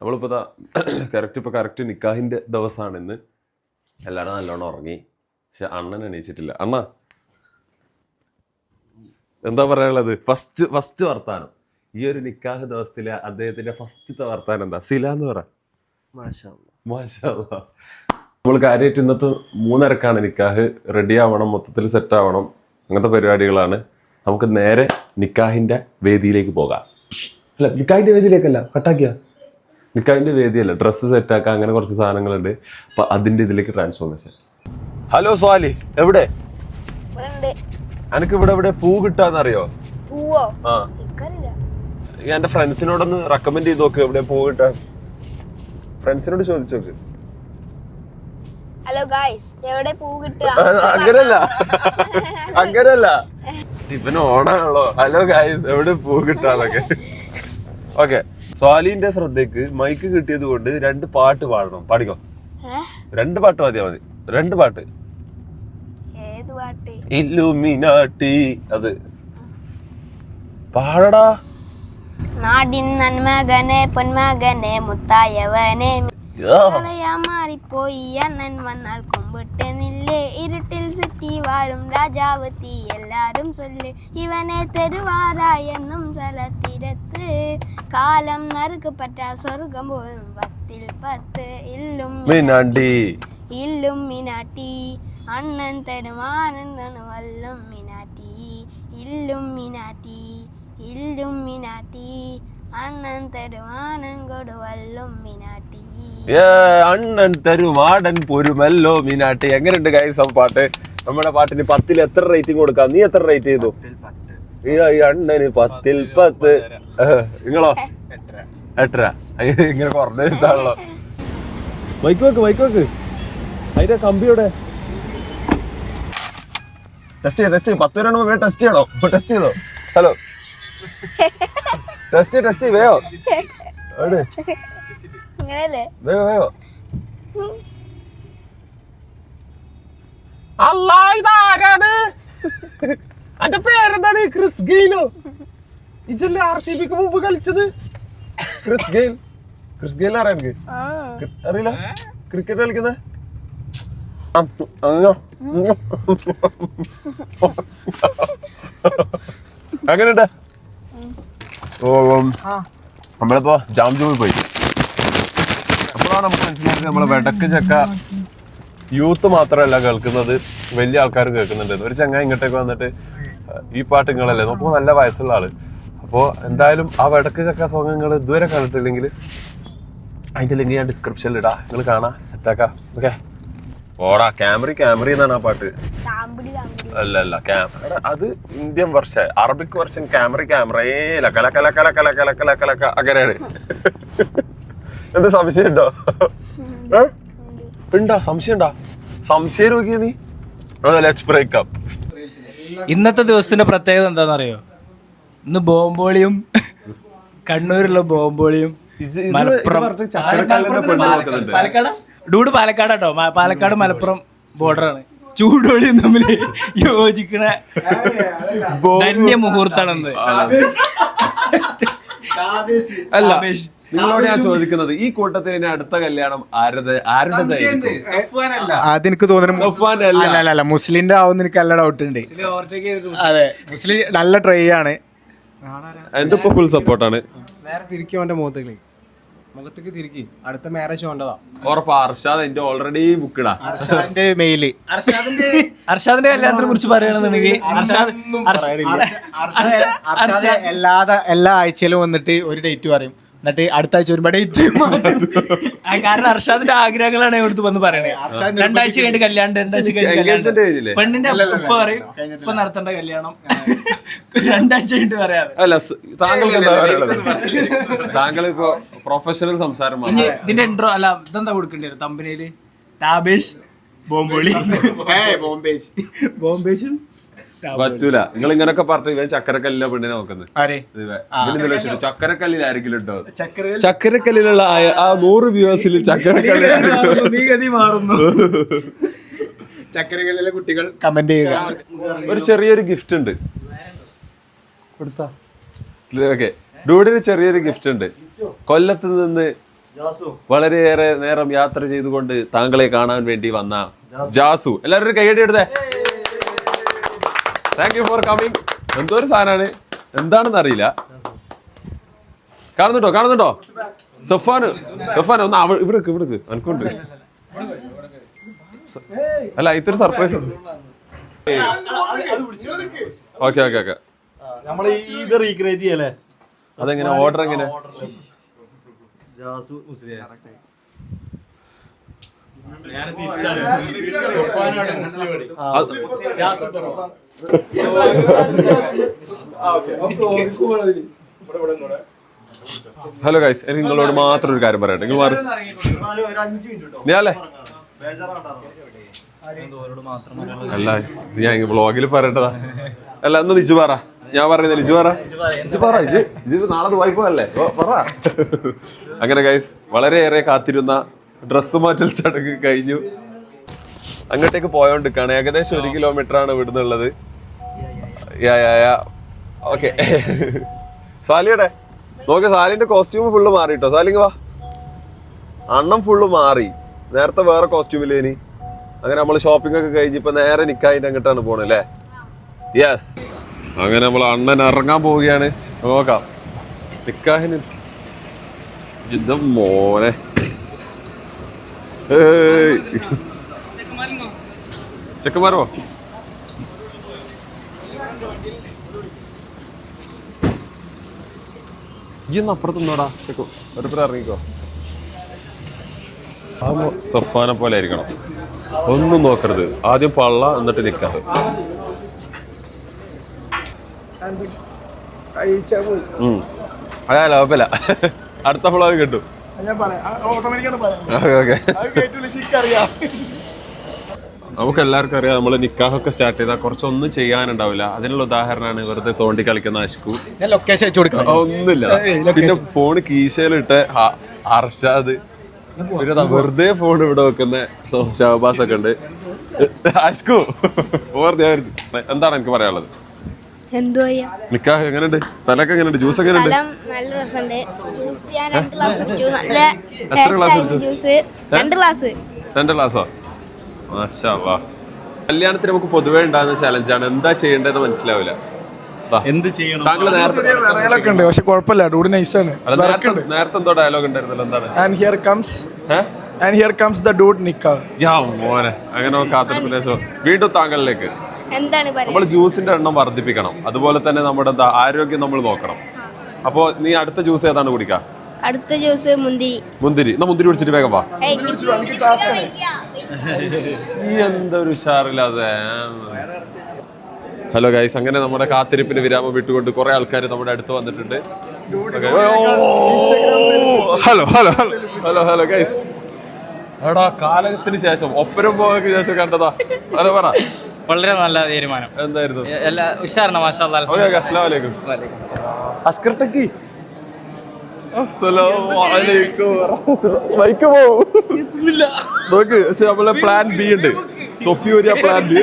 നമ്മളിപ്പോൾ കറക്റ്റ് ഇപ്പോൾ കറക്റ്റ് നിക്കാഹിന്റെ ദിവസമാണെന്ന് എല്ലാവരും നല്ലോണം ഉറങ്ങി. പക്ഷെ അണ്ണൻ എണീച്ചിട്ടില്ല. അണ്ണ എന്താ പറയാനുള്ളത്? ഫസ്റ്റ് ഫസ്റ്റ് വർത്താനം. ഈ ഒരു നിക്കാഹ് ദിവസത്തിലെ അദ്ദേഹത്തിന്റെ ഫസ്റ്റത്തെ വർത്താനം എന്താ? സില എന്ന് പറ. നമ്മൾ കാര്യമായിട്ട് ഇന്നത്തെ മൂന്നരക്കാണ് നിക്കാഹ്. റെഡി ആവണം മൊത്തത്തിൽ സെറ്റ് ആവണം. അങ്ങനത്തെ പരിപാടികളാണ്. നമുക്ക് നേരെ നിക്കാഹിന്റെ വേദിയിലേക്ക് പോകാം. അല്ല നിക്കാഹിന്റെ വേദിയിലേക്കല്ല കട്ടാക്കിയ നിക്കാഹിന്റെ വേദിയല്ല? ഡ്രസ്സ് സെറ്റ് ആക്കാം അങ്ങനെ കുറച്ച് സാധനങ്ങളുണ്ട്. അപ്പൊ അതിന്റെ ഇതിലേക്ക് ട്രാൻസ്ഫോർമേഷൻ ഹലോ സ്വാലി. എവിടെ? എനിക്ക് ഇവിടെ ഇവിടെ പൂ കിട്ടാന്നറിയോ? ആ. എന്റെ ഫ്രണ്ട്സിനോടൊന്ന് റെക്കമെൻഡ് ചെയ്ത് നോക്ക് എവിടെ പൂ കിട്ടാൻ. ഫ്രണ്ട്സിനോട് ചോദിച്ചോക്ക് ഹലോ ഗായ്സ് എവിടെ പൂ കിട്ടുക? അങ്ങനല്ല. അങ്ങനല്ല. ഇവന് ഓണാണല്ലോ. ഹലോ ഗായ്സ് എവിടെ പൂ കിട്ടാന്നൊക്കെ. ഓക്കെ സ്വാലിന്റെ ശ്രദ്ധയ്ക്ക് മൈക്ക് കിട്ടിയത് കൊണ്ട് രണ്ട് പാട്ട് പാടണം. പാടിക്കോ? രണ്ട് പാട്ട് മതിയാ മതി. രണ്ട് പാട്ട്. ഇല്ലുമിനാട്ടി. അത്. പാടടാ. നാടിൻ നന്മകനെ പൊന്മകനെ മുത്തായവനെ. മാറിപ്പോയി അണ്ണൻ വന്നാൽ കുമ്പിട്ട് வானில்லே இருட்டில் சுற்றி வாழும் ராஜாவதி எல்லாரும் சொல்லு. இவனே தெருவாரா என்னும் சலத்திடத்து காலம் நறுக்கப்பட்ட சொர்க்கம் போலும் பத்தில் பத்து. இல்லும் மினாட்டி இல்லும் மினாட்டி அண்ணன் தரும் ஆனந்தனும் வல்லும் மினாட்டி இல்லும் மினாட்டி இல்லும் மினாட்டி അണ്ണൻ തരുവാടൻ കൊടുവല്ലും മിനാട്ടി. ഏ അണ്ണൻ തരുമാടൻ പൊരുമല്ലോ മീനാട്ടി. എങ്ങനെയുണ്ട് ഗൈസ് ആ പാട്ട്? നമ്മുടെ പാട്ടിന് പത്തിൽ എത്ര റേറ്റിംഗ് കൊടുക്കാം? നീ എത്ര റേറ്റ് ചെയ്തു? ഈ ഈ അണ്ണന് പത്തിൽ പത്ത്. ഏഹ്, നിങ്ങളോ? എട്ടര. അയ്യ, ഇങ്ങനെ കുറഞ്ഞ ഇതാണല്ലോ മൈക്ക് വെക്ക് മൈക്ക് വെക്ക്. അതിന്റെ കമ്പിയുടെ ടെസ്റ്റ് ചെയ്യാം ടെസ്റ്റ് ചെയ്യാം. പത്ത് പേരാണ് ടെസ്റ്റ് ചെയ്യണോ? ടെസ്റ്റ് ചെയ്തോ? ഹലോ ടെസ്റ്റ് ടെസ്റ്റ് വേയോ വേയോ വേയോ അല്ലാ ഇതാരാണ്? അന്റെ പേരെന്താണ്? ക്രിസ് ഗെയിലോ. ഇജല്ലേ ആർ സി ബിക്ക് മുമ്പ് കളിച്ചത്? Chris Gayle. ക്രിസ് ഗെയിൽ അറിയാം എനിക്ക് ആ. അറിയില്ല? ക്രിക്കറ്റ് കളിക്കുന്നത് അങ്ങനെ. നമ്മളിപ്പോ ജാം ജൂമിൽ പോയി. അപ്പോഴാണ് നമുക്ക് മനസ്സിലായത് നമ്മളെ വെടക്ക് ചക്ക യൂത്ത് മാത്രമല്ല കേൾക്കുന്നത് വലിയ ആൾക്കാരും കേൾക്കുന്നുണ്ട്. ഒരു ചങ്ങ ഇങ്ങോട്ടേക്ക് വന്നിട്ട് ഈ പാട്ട് നിങ്ങളല്ലേ? നോക്കുമ്പോൾ നല്ല വയസ്സുള്ള ആൾ. അപ്പോൾ എന്തായാലും ആ വെടക്ക് ചക്ക സോങ് നിങ്ങൾ ഇതുവരെ കണ്ടിട്ടില്ലെങ്കിൽ അതിന്റെ ലിങ്ക് ഞാൻ ഡിസ്ക്രിപ്ഷനിൽ ഇടാം. നിങ്ങൾ കാണാം സെറ്റാക്കാം ഓക്കെ ഓടാ ക്യാമറി ക്യാമറി എന്നാണ് ആ പാട്ട്. അല്ല അല്ല അത് ഇന്ത്യൻ വർഷ അറബിക് വർഷൻ ക്യാമറി ക്യാമറയേ ലക്കല കല കല കല കല കല കല അങ്ങനെയാണ്. എന്ത് സംശയം ഉണ്ടോ? ഉണ്ടാ സംശയം ഉണ്ടാ? സംശയം നോക്കിയ നീ? ലെറ്റ്സ് ബ്രേക്ക് അപ്പ് ഇന്നത്തെ ദിവസത്തിന്റെ പ്രത്യേകത എന്താണെന്നറിയോ? ഇന്ന് ബോംബോളിയും കണ്ണൂരുള്ള ബോംബോളിയും മലപ്പുറം പാലക്കാട്? ഡൂഡ് പാലക്കാടാട്ടോ. പാലക്കാട് മലപ്പുറം ബോർഡറാണ്. ചൂടോളിയും തമ്മിൽ യോജിക്കണ ധന്യ മുഹൂർത്താണെന്ന്. അല്ല. നിങ്ങളോട് ഞാൻ ചോദിക്കുന്നത് ഈ കൂട്ടത്തിൽ ഇനി അടുത്ത കല്യാണം ആരുടെ ആരുടെ അതെനിക്ക് തോന്നുന്നു മുസ്ലിന്റെ ആവുന്ന എനിക്ക് നല്ല ഡൗട്ട് ഉണ്ട്. അതെ മുസ്ലിം നല്ല ട്രൈ ആണ്. എന്റെ ഇപ്പൊ ഫുൾ സപ്പോർട്ടാണ് നേരെ തിരിക്കും അവന്റെ മുഖത്തേക്ക്. മുഖത്തേക്ക് തിരിക്കി. അടുത്ത മാരേജ് വേണ്ടതാ. ഉറപ്പാ അർഷാദ് എന്റെ ഓൾറെഡി ബുക്കിടാ അർഷാദിന്റെ മെയിൽ അർഷാദിന്റെ അർഷാദിന്റെ കല്യാണത്തിനെ കുറിച്ച് പറയുകയാണെന്നുണ്ടെങ്കിൽ അർഷാദ് അർഷ- അർഷാദ് എല്ലാ എല്ലാ ആഴ്ചയിലും വന്നിട്ട് ഒരു ഡേറ്റ് പറയും. എന്നിട്ട് അടുത്ത ആഴ്ച വരുമ്പോ ഡേറ്റ് കാരണം അർഷാദിന്റെ ആഗ്രഹങ്ങളാണ് ഇവിടുത്തെ വന്ന് പറയണേ. രണ്ടാഴ്ച കഴിഞ്ഞ് കല്യാണം രണ്ടാഴ്ച കഴിഞ്ഞ് പെണ്ണിന്റെ ഉപ്പ പറയും ഇപ്പൊ നടത്തേണ്ട കല്യാണം. രണ്ടാഴ്ച കഴിഞ്ഞിട്ട് പറയാതെ അല്ല താങ്കൾക്ക് എന്താ പറയാനുള്ളത്? താങ്കൾ ഇപ്പൊ പ്രൊഫഷണൽ സംസാരം ഇനി ഇതിന്റെ ഇൻട്രോ അല്ല ഇതെന്താ കൊടുക്കേണ്ടി വരും? തമ്പനയിൽ ടാബേഷ് ബോംബോളി ബോംബേഷ് ബോംബേഷും പറ്റൂല. നിങ്ങൾ ഇങ്ങനൊക്കെ പറഞ്ഞു ഇവൻ ചക്കരക്കല്ലിലെ പെണ്ണിനെ നോക്കുന്നത് ചക്കരക്കല്ലിൽ ആരെങ്കിലും ഉണ്ടോ? ചക്കര ചക്കരക്കല്ലിലുള്ള ആ- നൂറ് വ്യൂവേഴ്സിൽ ചക്കരക്കല്ലിൽ നീ ഗതി മാറുന്നു. ചക്കരക്കല്ലിലെ കുട്ടികൾ കമന്റ് ചെയ്യുക. ഒരു ചെറിയൊരു ഗിഫ്റ്റ് ഉണ്ട്. ഓക്കെ. ഡൂഡിന് ചെറിയൊരു ഗിഫ്റ്റ് ഉണ്ട്. കൊല്ലത്ത് നിന്ന് വളരെയേറെ നേരം യാത്ര ചെയ്തുകൊണ്ട് താങ്കളെ കാണാൻ വേണ്ടി വന്ന ജാസു. എല്ലാവരും കൈയടി എടുത്തേ. താങ്ക് യു ഫോർ കമ്മിങ് എന്തോ ഒരു സാധനമാണ്. എന്താണെന്ന് അറിയില്ല. കാണുന്നുണ്ടോ? കാണുന്നുണ്ടോ? സഫാന്. സഫാൻ ഒന്ന് അവ ഇവിടെ ഇവിടെ അനക്കുണ്ട്. അല്ല ഇത്തൊരു സർപ്രൈസ് ഉണ്ട്. Okay okay okay. നമ്മൾ ഇത് റീക്രിയേറ്റ് ചെയ്യല്ലേ? അതെങ്ങനെ? ഓർഡർ എങ്ങനെ? ജാസു അത് ഹലോ ഗൈസ് എനിക്ക് നിങ്ങളോട് മാത്രം ഒരു കാര്യം പറയട്ടെ നിങ്ങൾ മാറി. അല്ല ഞാൻ വ്ളോഗിൽ പറയട്ടതാ അല്ല എന്ന് നിജു പറ. ഞാൻ പറയുന്നത് ഇജു പറ. ഇജു പറ ഇജ് ഇജ് നാളെ വായ്പല്ലേ പറ. അങ്ങനെ ഗൈസ് വളരെയേറെ കാത്തിരുന്ന ഡ്രസ് മാറ്റൽ ചടങ്ങ് കഴിഞ്ഞു. അങ്ങോട്ടേക്ക് പോയോണ്ടിരിക്കാണ്. ഏകദേശം ഒരു കിലോമീറ്റർ ആണ് ഇവിടുന്ന് ഉള്ളത് ഓക്കെ. സാലിയുടെ നോക്ക് സാലിന്റെ കോസ്റ്റ്യൂം ഫുള്ള് മാറി കേട്ടോ സാലിങ് വാ. അണ്ണം ഫുള്ള് മാറി. നേരത്തെ വേറെ കോസ്റ്റ്യൂമില്ലേനി അങ്ങനെ നമ്മൾ ഷോപ്പിംഗ് ഒക്കെ കഴിഞ്ഞ് ഇപ്പൊ നേരെ നിക്കായിട്ട് അങ്ങോട്ടാണ് പോണത് അല്ലേ? യെസ് അങ്ങനെ നമ്മൾ അണ്ണൻ ഇറങ്ങാൻ പോവുകയാണ്. നോക്കാം. നിക്കാഹിന് മോനെ. ചെക്കന്മാരോ ഇന്ന് അപ്പുറത്ത് നിന്നോടാ. ചെക്കു ഒരു ഇറങ്ങിക്കോ. ആ സഫാനെ പോലെ ആയിരിക്കണം. ഒന്നും നോക്കരുത്. ആദ്യം പള്ള എന്നിട്ട് നിക്കാറ് ഉം. അതാ കുഴപ്പമില്ല അടുത്ത ഫ്ലോഗ് കിട്ടും. നമുക്ക് എല്ലാവർക്കും അറിയാം. നമ്മൾ നിക്കാഹൊക്കെ സ്റ്റാർട്ട് ചെയ്താൽ കുറച്ചൊന്നും ചെയ്യാനുണ്ടാവില്ല. അതിനുള്ള ഉദാഹരണമാണ് വെറുതെ തോണ്ടി കളിക്കുന്ന അഷ്കു ഞാൻ ലൊക്കേഷൻ അയച്ചു കൊടുക്കാം. ഒന്നുമില്ല. പിന്നെ ഫോൺ കീശയിലിട്ട് അർഷാദ് പിന്നെ വെറുതെ ഫോൺ ഇവിടെ വെക്കുന്ന ഷഹബാസ് ഒക്കെ ഉണ്ട്. അഷ്കു ഓർമ്മ എന്താണ് എനിക്ക് പറയാനുള്ളത്? എന്തോ നിക്കാഹ് എങ്ങനെയുണ്ട്? സ്ഥലമൊക്കെ എങ്ങനെയുണ്ട്? ജ്യൂസ് എങ്ങനെയുണ്ട്? സ്ഥലം നല്ല രസമുണ്ട്. ജ്യൂസ് ഞാൻ രണ്ട് ഗ്ലാസ് കുടിച്ചു. നല്ല എത്ര ഗ്ലാസ് ജ്യൂസ് രണ്ട് ഗ്ലാസ് രണ്ട് മാഷാ. കല്യാണത്തിന് നമുക്ക് പൊതുവേ ഉണ്ടാകുന്ന ചലഞ്ചാണ് എന്താ ചെയ്യേണ്ടതെന്ന് മനസ്സിലാവില്ല. എന്ത് ചെയ്യണം? താങ്കൾ ഉണ്ട്. പക്ഷെ കുഴപ്പമില്ല. ഡൂഡ് നൈസാണ് അല്ല, നേരത്തെ എന്തോ ഡയലോഗ് ഉണ്ടായിരുന്നല്ലോ. എന്താണ്? And here comes and here comes the dude നിക്ക യാ മോനെ. അങ്ങനെ വീണ്ടും താങ്കളിലേക്ക്. എന്താണ് നമ്മൾ ജ്യൂസിന്റെ എണ്ണം വർദ്ധിപ്പിക്കണം. അതുപോലെ തന്നെ നമ്മുടെ എന്താ ആരോഗ്യം നമ്മൾ നോക്കണം. അപ്പോ നീ അടുത്ത ജ്യൂസ് ഏതാണ് കുടിക്കുക അടുത്ത ജ്യൂസ് മുന്തിരി. മുന്തിരി. എന്നാ മുന്തിരി കുടിച്ചിട്ട് വേഗം വാ. നീ എന്തൊരു ഉഷാറില്ലാതെ. ഹലോ ഗൈസ് അങ്ങനെ നമ്മുടെ കാത്തിരിപ്പിന് വിരാമം വിട്ടുകൊണ്ട് കുറെ ആൾക്കാർ നമ്മുടെ അടുത്ത് വന്നിട്ടുണ്ട്. Hello hello hello hello hello guys. എടാ കാലത്തിന് ശേഷം ഒപ്പരം പോയതിനു ശേഷം കണ്ടതാ. ഹലോ പറ. വളരെ നല്ല തീരുമാനം. എന്തായിരുന്നു? എല്ലാ ഉഷാറാണ് മാഷാ ഓക്കെ ഓക്കെ അസ്സലാമു അലൈക്കും. അസ്കർ ടെക്കി. ബൈക്ക് പോവും നോക്ക് പക്ഷെ നമ്മളെ പ്ലാൻ ബി ഉണ്ട്. തൊപ്പി ഒരു പ്ലാൻ ബി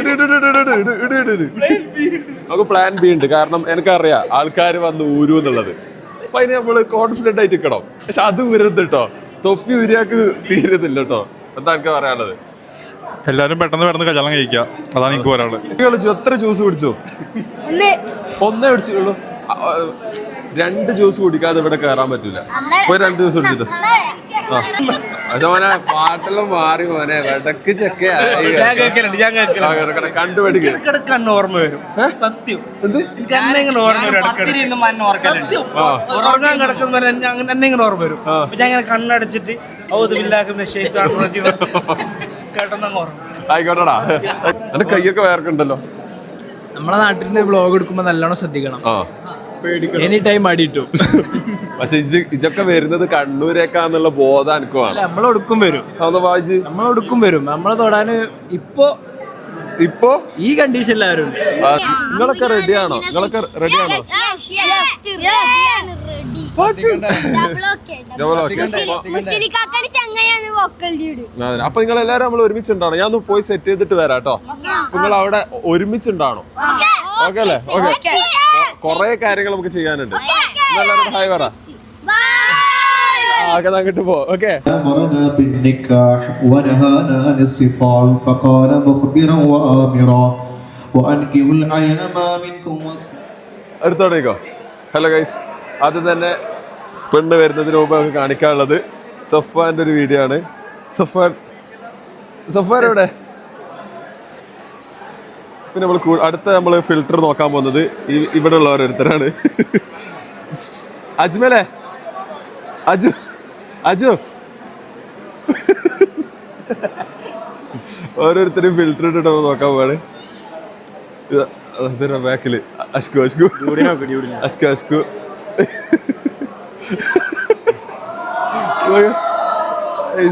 നമുക്ക് പ്ലാൻ ബി ഉണ്ട്. കാരണം എനിക്കറിയാം ആൾക്കാർ വന്ന് ഊരു എന്നുള്ളത്. അപ്പൊ അതിന് നമ്മൾ കോൺഫിഡന്റ് ആയിട്ട് നിൽക്കണം പക്ഷെ അത് ഊരുന്നത് കേട്ടോ തൊപ്പി ഉരിയാക്ക് തീരുന്നില്ല കേട്ടോ എന്താ എനിക്ക് പറയാനുള്ളത്. എല്ലാരും പെട്ടെന്ന് പെട്ടെന്ന് കല്യാണം കഴിക്കാം അതാണ് എനിക്ക് പറയാനുള്ളത്. കളിച്ചു എത്ര ജ്യൂസ് കുടിച്ചു? ഒന്ന്. ഒന്നേ കുടിച്ചുള്ളൂ. രണ്ട് ജ്യൂസ് കുടിക്കാതെ ഇവിടെ കയറാൻ പറ്റൂല. ഒരു രണ്ട് ജ്യൂസ് കുടിച്ചിട്ട്. പക്ഷെ മോനെ പാട്ടെല്ലാം മാറി മോനെ. വെടക്ക് ചെക്കയായി അന്ന് ഓർമ്മ വരും. സത്യം. ഉറങ്ങാൻ കിടക്കുന്ന എന്നെ ഇങ്ങനെ ഓർമ്മ വരും. ഞാൻ ഇങ്ങനെ കണ്ണടച്ചിട്ട് ഔതുമില്ലാക്കുന്ന ഓർമ്മ ആയിക്കോട്ടെടാ എന്റെ കൈയൊക്കെ വേർക്കുണ്ടല്ലോ നമ്മളെ നാട്ടിൽ നിന്ന് വ്ളോഗ് എടുക്കുമ്പോൾ നല്ലോണം ശ്രദ്ധിക്കണം ആ എനി ടൈം അടിയിട്ടു പക്ഷെ ഇതൊക്കെ വരുന്നത് കണ്ണൂരേക്കാന്നുള്ള ബോധം എനിക്കുമാണ് അല്ല നമ്മളൊടുക്കും വരും നമ്മളൊടുക്കും വരും നമ്മളെ തൊടാന് ഇപ്പോ ഇപ്പോ ഈ കണ്ടീഷൻ എല്ലാവരും നിങ്ങളൊക്കെ റെഡിയാണോ നിങ്ങളൊക്കെ റെഡിയാണോ അപ്പൊ നിങ്ങൾ എല്ലാരും നമ്മൾ ഒരുമിച്ചുണ്ടാണോ ഞാൻ ഒന്ന് പോയി സെറ്റ് ചെയ്തിട്ട് വരാം കേട്ടോ. നിങ്ങൾ അവിടെ ഒരുമിച്ചുണ്ടാണോ ഓക്കെ അല്ലേ? ഓക്കെ കൊറേ കാര്യങ്ങൾ നമുക്ക് ചെയ്യാനുണ്ട്. എല്ലാവരും ഹായ് പറ പോ. ഹലോ ഗൈസ് ആദ്യം തന്നെ പെണ്ണ് വരുന്നതിന് മുമ്പ് നമുക്ക് കാണിക്കാനുള്ളത്. സഫാന്റെ ഒരു വീഡിയോ ആണ്. സഫാൻ സഫാൻ എവിടെ? പിന്നെ നമ്മൾ അടുത്ത നമ്മൾ ഫിൽറ്റർ നോക്കാൻ പോകുന്നത് ഈ ഇവിടെ ഉള്ള ഓരോരുത്തരാണ് അജ്മലേ അജു അജു. ഓരോരുത്തരും ഫിൽറ്റർ ഇട്ടിട്ട് നോക്കാൻ പോവാണ്. ബാക്കിൽ ബാക്കിൽ അഷ്കു അഷ്കു. അഷ്കു അഷ്കു.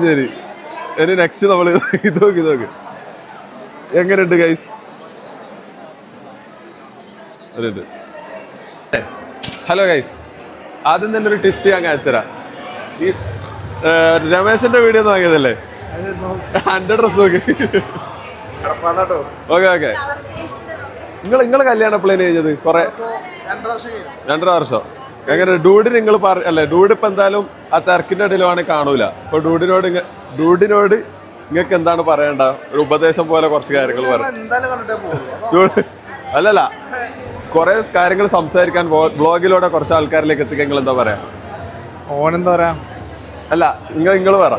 ശരി. എന്റെ നെക്സ്റ്റ് നമ്മൾ ഇത് നോക്കി നോക്ക്. എങ്ങനെയുണ്ട് ഗൈസ് ഹലോ ഗൈസ് ആദ്യം തന്നെ ഒരു ടെസ്റ്റ് ഞാൻ കാണിച്ചുതരാം ഈ രമേശന്റെ വീഡിയോ വാങ്ങിയതല്ലേ? എന്റെ ഡ്രസ് നോക്കി. Okay okay. നിങ്ങൾ നിങ്ങളെ കല്യാണം പ്ലാൻ കഴിഞ്ഞത്? കൊറേ രണ്ടര വർഷം. എങ്ങനെ ഡൂഡ് നിങ്ങൾ പറ അല്ലെ ഡൂഡ് ഇപ്പൊ എന്തായാലും ആ തിരക്കിന്റെ ഇടയിൽ വേണമെങ്കിൽ കാണൂല. അപ്പൊ ഡൂഡിനോട് ഡൂഡിനോട് നിങ്ങൾക്ക് എന്താണ് പറയണ്ട? ഒരു ഉപദേശം പോലെ കുറച്ച് കാര്യങ്ങൾ പറയും അല്ലല്ല. കുറെ കാര്യങ്ങൾ സംസാരിക്കാൻ ബ്ലോഗിലൂടെ കുറച്ച് ആൾക്കാരിലേക്ക് എത്തിക്കാൻ നിങ്ങൾ എന്താ പറയാ? ഓനെന്താ പറയാ? അല്ല നിങ്ങൾ നിങ്ങൾ പറ.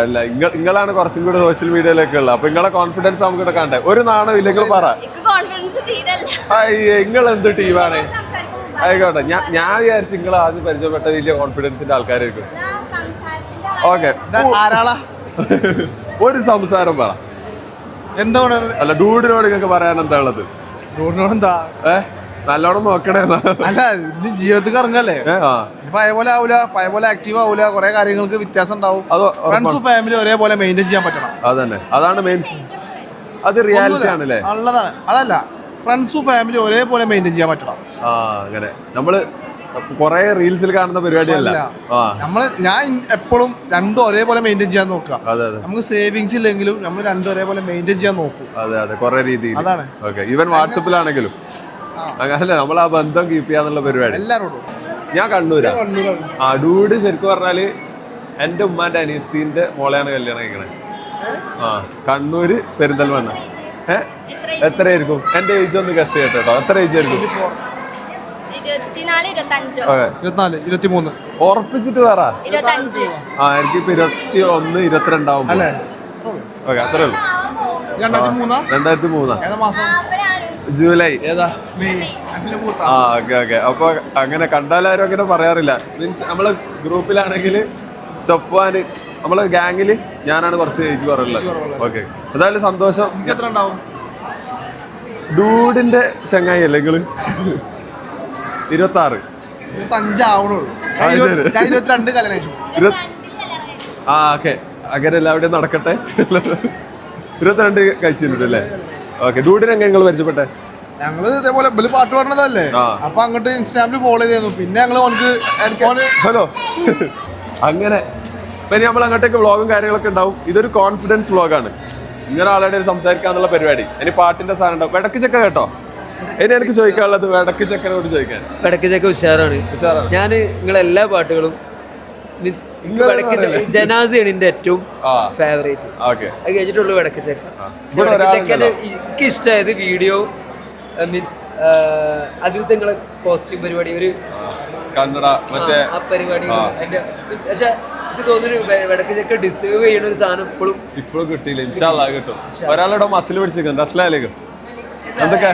അല്ല നിങ്ങൾ നിങ്ങളാണ് കുറച്ചും കൂടി സോഷ്യൽ മീഡിയയിലൊക്കെ ഉള്ളത്. അപ്പൊ നിങ്ങളെ കോൺഫിഡൻസ് നമുക്ക് കണ്ടേ ഒരു നാണോ ഇല്ലെങ്കിൽ പറ. എനിക്ക് കോൺഫിഡൻസ് തീരല്ല. അയ്യേ നിങ്ങൾ എന്ത് ടീമാണ് ആയിക്കോട്ടെ. ഞാൻ ഞാൻ വിചാരിച്ചു നിങ്ങൾ ആദ്യം പരിചയപ്പെട്ട വലിയ കോൺഫിഡൻസിന്റെ ആൾക്കാരായിരിക്കും. ഓക്കെ. ആരാളാ? ഒരു സംസാരം പറ. എന്താണ്? അല്ല ഡൂഡിനോട് നിങ്ങൾക്ക് പറയാൻ എന്താ ഉള്ളത്? ഡൂഡിനോട് എന്താ? ഏ? നല്ലോണം നോക്കണേ അല്ല ഇനി ജീവിതത്തിൽ ഇറങ്ങല്ലേ? പഴയ പോലെ ആവൂല പഴയ പോലെ ആക്റ്റീവ് ആവൂല കുറെ കാര്യങ്ങൾക്ക് വ്യത്യാസം ഉണ്ടാവും. ഫ്രണ്ട്സും ഫാമിലി ഒരേപോലെ മെയിന്റെയിൻ ചെയ്യാൻ പറ്റണം. അതന്നെ. അതാണ് മെയിൻ അത് റിയാലിറ്റി ആണല്ലേ? നല്ലതാണ്. അതല്ല ഫ്രണ്ട്സും ഫാമിലി ഒരേപോലെ മെയിന്റെയിൻ ചെയ്യാൻ പറ്റണം. ആ അങ്ങനെ. നമ്മൾ കൊറേ റീൽസിൽ കാണുന്ന പരിപാടിയല്ല. നമ്മൾ ഞാൻ എപ്പോഴും രണ്ടും ഒരേപോലെ മെയിന്റെയിൻ ചെയ്യാൻ നോക്കുക. നമുക്ക് സേവിങ്സ് ഇല്ലെങ്കിലും നമ്മൾ രണ്ടും ഒരേപോലെ മെയിന്റെയിൻ ചെയ്യാൻ നോക്കും. അതെ അതെ. കൊറേ രീതിയിൽ. അതാണ്. ഓക്കെ ഈവൻ വാട്സപ്പിലാണെങ്കിലും അങ്ങനല്ലേ നമ്മൾ ആ ബന്ധം കീപ്പ് ചെയ്യാന്നുള്ള പരിപാടി. എല്ലാരോടും. ഞാൻ കണ്ണൂരാ. അടൂട് ശരിക്കും പറഞ്ഞാൽ എന്റെ ഉമ്മാന്റെ അനിയത്തിന്റെ മോളെയാണ് കല്യാണം കഴിക്കണേ. ആ കണ്ണൂര് പെരിന്തൽമണ്ണ. ഏഹ് എത്രയായിരിക്കും എന്റെ ഏജ് ഒന്ന് ഗസ് ചെയ്യട്ടെ കേട്ടോ. എത്ര ഏജ് ആയിരിക്കും? ഉറപ്പിച്ചിട്ട് പറ. ആ എനിക്കിപ്പോ ഇരുപത്തി ഒന്ന് ഇരുപത്തിരണ്ടാവും. അല്ലേ? ഓക്കെ അത്രേ ഉള്ളൂ. രണ്ടായിരത്തി മൂന്നാ രണ്ടായിരത്തി മൂന്നാ ഏതാ മാസം? ജൂലൈ. ഏതാ? ആ ഓക്കെ ഓക്കെ. അപ്പൊ അങ്ങനെ കണ്ടാലാരും അങ്ങനെ പറയാറില്ല. മീൻസ് നമ്മൾ ഗ്രൂപ്പിലാണെങ്കിൽ സഫ്വാന് നമ്മളെ ഗാംഗിൽ ഞാനാണ് കുറച്ച് ഏജ് കുറവുള്ളത്. ഓക്കെ. എന്തായാലും സന്തോഷം. ഡൂഡിന്റെ ചങ്ങായി അല്ലേ നിങ്ങൾ? ഇരുപത്തി ആറ് ആ, ഓക്കെ. അങ്ങനെ എല്ലാവരുടെയും നടക്കട്ടെ. ഇരുപത്തിരണ്ട് കഴിച്ചിട്ടുണ്ടല്ലേ ഓക്കെ ഡൂഡിനെ എങ്ങനെ നിങ്ങൾ പരിചയപ്പെട്ടെ? ഞങ്ങൾ ഇതേപോലെ ഇവൽ പാട്ട് പാടുന്നതല്ലേ? അപ്പൊ അങ്ങോട്ട് ഇൻസ്റ്റാഗ്രാമിൽ ഫോളോ ചെയ്തിരുന്നു പിന്നെ ഞങ്ങൾ ഓനക്ക് ഹലോ. അങ്ങനെ. പിന്നെ നമ്മൾ അങ്ങോട്ടേക്ക് വ്ളോഗും കാര്യങ്ങളൊക്കെ ഉണ്ടാവും. ഇതൊരു കോൺഫിഡൻസ് വ്ളോഗാണ് ഇങ്ങനെ ആളുടെ സംസാരിക്കാന്നുള്ള പരിപാടി. ഇനി പാട്ടിന്റെ സാധനം ഉണ്ടാവും. വെടക്ക് ചെക്ക കേട്ടോ. ഇനി എനിക്ക് ചോദിക്കാനുള്ളത് വെടക്ക് ചെക്കനോട് ചോദിക്കാൻ. വടക്ക് ചെക്ക ഉഷാറാണ്. ഉഷാറാണ്. ഞാൻ നിങ്ങളെ എല്ലാ പാട്ടുകളും മീൻസ് പറയല്ലേ? എന്റെ ഏറ്റവും ഫേവറേറ്റ് അത് കഴിഞ്ഞിട്ടുള്ളൂ വടക്ക് ചക്ക ഇവിടെ വടക്ക് ഒരാളുണ്ടല്ലോ. ചക്കന് എനിക്ക് ഇഷ്ടമായത് വീഡിയോ മീൻസ് അതിൽ നിങ്ങളെ കോസ്റ്റ്യൂം പരിപാടി ഒരു കന്നഡ മറ്റേ ആ പരിപാടി മീൻസ് പക്ഷെ എനിക്ക് തോന്നുന്നു വെ- വടക്ക് ചക്ക ഡിസേർവ് ചെയ്യണ ഒരു സാധനം ഇപ്പോഴും ഇപ്പോഴും കിട്ടിയില്ല. ഇൻഷാല്ലാ കിട്ടും. ഒരാളുടെ മസിൽ പിടിച്ചിരിക്കുന്നു. അസ്ലാലേക്കും എന്തൊക്കെ?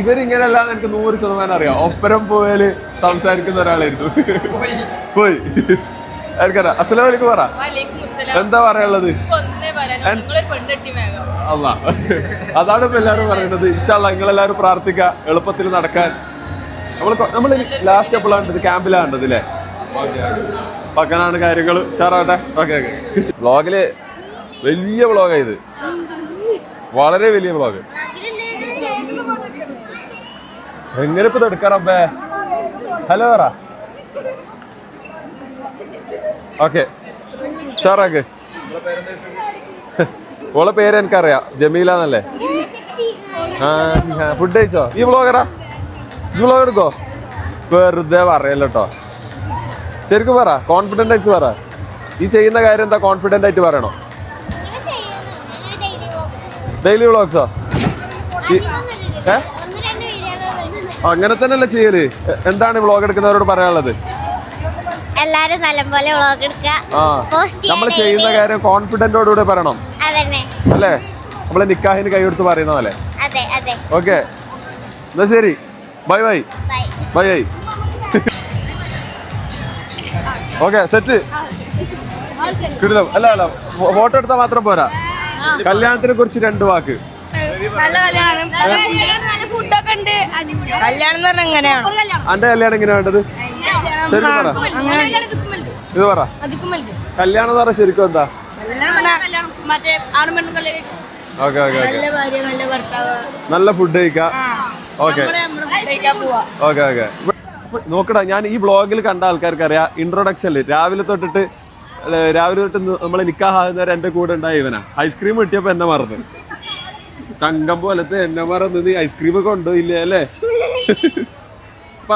ഇവരിങ്ങനെയല്ലാന്ന് എനിക്ക് നൂറ് ശതമാനം അറിയാം. ഒപ്പരം പോയാൽ സംസാരിക്കുന്ന ഒരാളായിരുന്നു. പോയി. എനിക്കറിയാം പറ. എന്താ പറയാനുള്ളത്? അല്ല അതാണ് ഇപ്പൊ എല്ലാരും പറയുന്നത്. ഇൻഷാല്ല നിങ്ങളെല്ലാരും പ്രാർത്ഥിക്കുക. എളുപ്പത്തിൽ നടക്കാൻ. നമ്മൾ നമ്മൾ ലാസ്റ്റ് എപ്പോഴാണ് കണ്ടത് ക്യാമ്പിലാണ് കണ്ടത് അല്ലേ? പക്കനാണ് കാര്യങ്ങൾ. ഉഷാറാവട്ടെ? Okay okay. വ്ളോഗിൽ വലിയ വ്ളോഗാണ് ഇത്. വളരെ വലിയ വ്ളോഗ്. എങ്ങനെ ഇപ്പൊ എടുക്കാറബ്ബേ ഹലോ പറ. ഓക്കെ. ഷാറാക്ക് ഓളെ പേര് എനിക്കറിയാം. ജമീല എന്നല്ലേ ആ ഫുഡ് കഴിച്ചോ? ഈ വ്ളോഗറാ ഇജ് വ്ളോഗ് എടുക്കോ? വെറുതെ പറയല്ലോ കേട്ടോ ശരിക്കും പറ. കോൺഫിഡന്റ് ആയിട്ട് പറ. ഈ ചെയ്യുന്ന കാര്യം എന്താ കോൺഫിഡന്റ് ആയിട്ട് പറയണോ? ഡെയിലി വ്ളോഗ്സോ ഏ ഒന്ന് രണ്ട് വീഡിയോ അങ്ങനെ തന്നെയല്ലേ ചെയ്യൽ? എന്താണ് വ്ളോഗ് എടുക്കുന്നവരോട് പറയാനുള്ളത്? എല്ലാരും നല്ലപോലെ വ്ളോഗ് എടുക്കുക. നമ്മൾ ചെയ്യുന്ന. കാര്യം കോൺഫിഡന്റോടുകൂടി പറയണം. അതന്നെ. അല്ലേ? നമ്മളെ നിക്കാഹിന് കൈ കൊടുത്ത് പറയുന്ന പോലെ. അതെ അതെ. ഓക്കെ. എന്നാ ശരി. Bye bye. Bye. Bye bye. Okay set. കിട്ടും. അല്ല അല്ല. ഫോട്ടോ എടുത്താൽ മാത്രം പോരാ. കല്യാണത്തിനെ കുറിച്ച് രണ്ട് വാക്ക്. നല്ല കല്യാണം. നല്ല ഫുഡൊക്കെ ഉണ്ട് കല്യാണം എന്ന് പറഞ്ഞാൽ എങ്ങനെയാണ്? അന്റെ കല്യാണം. എങ്ങനെയാ വേണ്ടത്? ശരി പറ. ഇത് പറ. കല്യാണം എന്ന് പറഞ്ഞാൽ ശരിക്കും എന്താ? മറ്റേ ആണും പെണ്ണും കല്യാണം ഓക്കെ ഓക്കെ ഓക്കെ. നല്ല ഭാര്യ നല്ല ഭർത്താവ്. നല്ല ഫുഡ് കഴിക്കാം? ഓക്കെ. കഴിക്കാൻ പോവാ. Okay okay. നോക്കടാ ഞാൻ ഈ ബ്ലോഗിൽ കണ്ട ആൾക്കാർക്ക് അറിയാം ഇൻട്രൊഡക്ഷനിൽ രാവിലെ തൊട്ടിട്ട് രാവിലെ തൊട്ട് നമ്മളെ നിക്കാഹാകുന്നവരെ എന്റെ കൂടെ ഉണ്ടായ ഇവനാ. ഐസ്ക്രീം കിട്ടിയപ്പോ എന്നെ മറന്നു. തങ്കം പോലത്തെ എന്നെ മറന്ന് നീ ഐസ്ക്രീം ഒക്കെ ഉണ്ടോ ഇല്ലേ അല്ലേ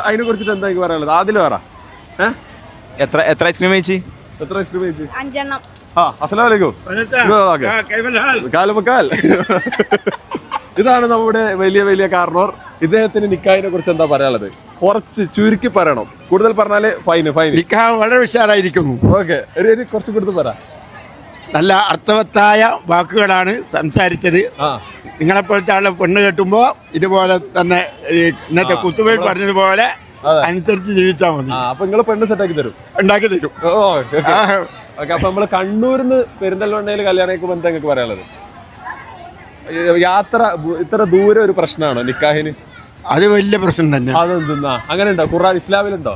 അതിനെ കുറിച്ചിട്ട് എന്താ എനിക്ക് പറയാനുള്ളത്? ആദ്യം പറ. എത്ര എത്ര ഐസ്ക്രീം കഴിച്ചു എത്ര ഐസ്ക്രീം കഴിച്ചു അഞ്ചെണ്ണം. ആ അസ്സലാം വലൈക്കും കാലുമക്കാൽ ഇതാണ് നമ്മുടെ വലിയ വലിയ കാരണോർ ഇദ്ദേഹത്തിന് നിക്കാഹിനെ കുറിച്ച് എന്താ പറയാനുള്ളത്? കുറച്ച് ചുരുക്കി പറയണം. കൂടുതൽ പറഞ്ഞാൽ ഫൈന് ഫൈൻ നിക്കാഹ് വളരെ ഉഷാറായിരിക്കുന്നു. ഓക്കെ കുറച്ച് കൂടുതൽ പറ. നല്ല അർത്ഥവത്തായ വാക്കുകളാണ് സംസാരിച്ചത്. ആ. നിങ്ങളെപ്പോലത്തെ ആളെ പെണ്ണ് കെട്ടുമ്പോൾ ഇതുപോലെ തന്നെ ഇന്നത്തെ കുത്തുപോയി പറഞ്ഞതുപോലെ അനുസരിച്ച് ജീവിച്ചാൽ മതി. അപ്പൊ നിങ്ങൾ പെണ്ണ് സെറ്റാക്കി തരും. ഉണ്ടാക്കി തരും. ഓക്കെ അപ്പൊ നമ്മൾ കണ്ണൂരിന്ന് പെരിന്തൽമണ്ണയിൽ കല്യാണക്ക് ബന്ധം നിങ്ങൾക്ക് പറയാനുള്ളത്? യാത്ര ഇത്ര ദൂരെ ഒരു പ്രശ്നമാണോ നിക്കാഹിന്? അത് വലിയ പ്രശ്നം തന്നെ. അതെന്താ അങ്ങനെ ഉണ്ടോ ഖുറാൻ ഇസ്ലാമിലുണ്ടോ?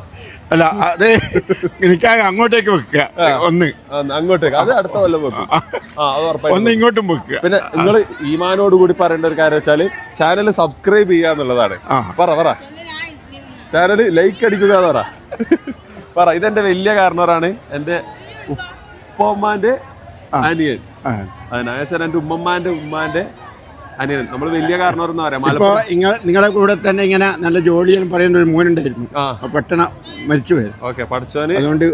അല്ല അത് എനിക്ക് അങ്ങോട്ടേക്ക് വെക്കുക. ഒന്ന്. അങ്ങോട്ടേക്ക്. അത് അടുത്ത കൊല്ലം വെക്കും. ഒന്ന് ഇങ്ങോട്ടും വെക്കുക. പിന്നെ നിങ്ങൾ ഈമാനോട് കൂടി പറയേണ്ട ഒരു കാര്യം വെച്ചാൽ ചാനൽ സബ്സ്ക്രൈബ് ചെയ്യുക എന്നുള്ളതാണ്. പറ പറ. ചാനൽ ലൈക്ക് അടിക്കുക എന്ന് പറ. പറ ഇതെന്റെ വലിയ കാരണവരാണ് എന്റെ ഉപ്പമാന്റെ അനിയൻ. ആ. അതിനാച്ചാൽ എന്റെ ഉമ്മമാന്റെ ഉമ്മാന്റെ അനിയൻ നമ്മൾ വലിയ കാരണം ഇപ്പോ ഇങ്ങ നിങ്ങളെ കൂടെ തന്നെ ഇങ്ങനെ നല്ല ജോലിയെന്ന് പറയുന്ന ഒരു മോനുണ്ടായിരുന്നു. മരിച്ചു പെട്ടെന്ന് ഓക്കെ പഠിച്ചോന് അതുകൊണ്ട്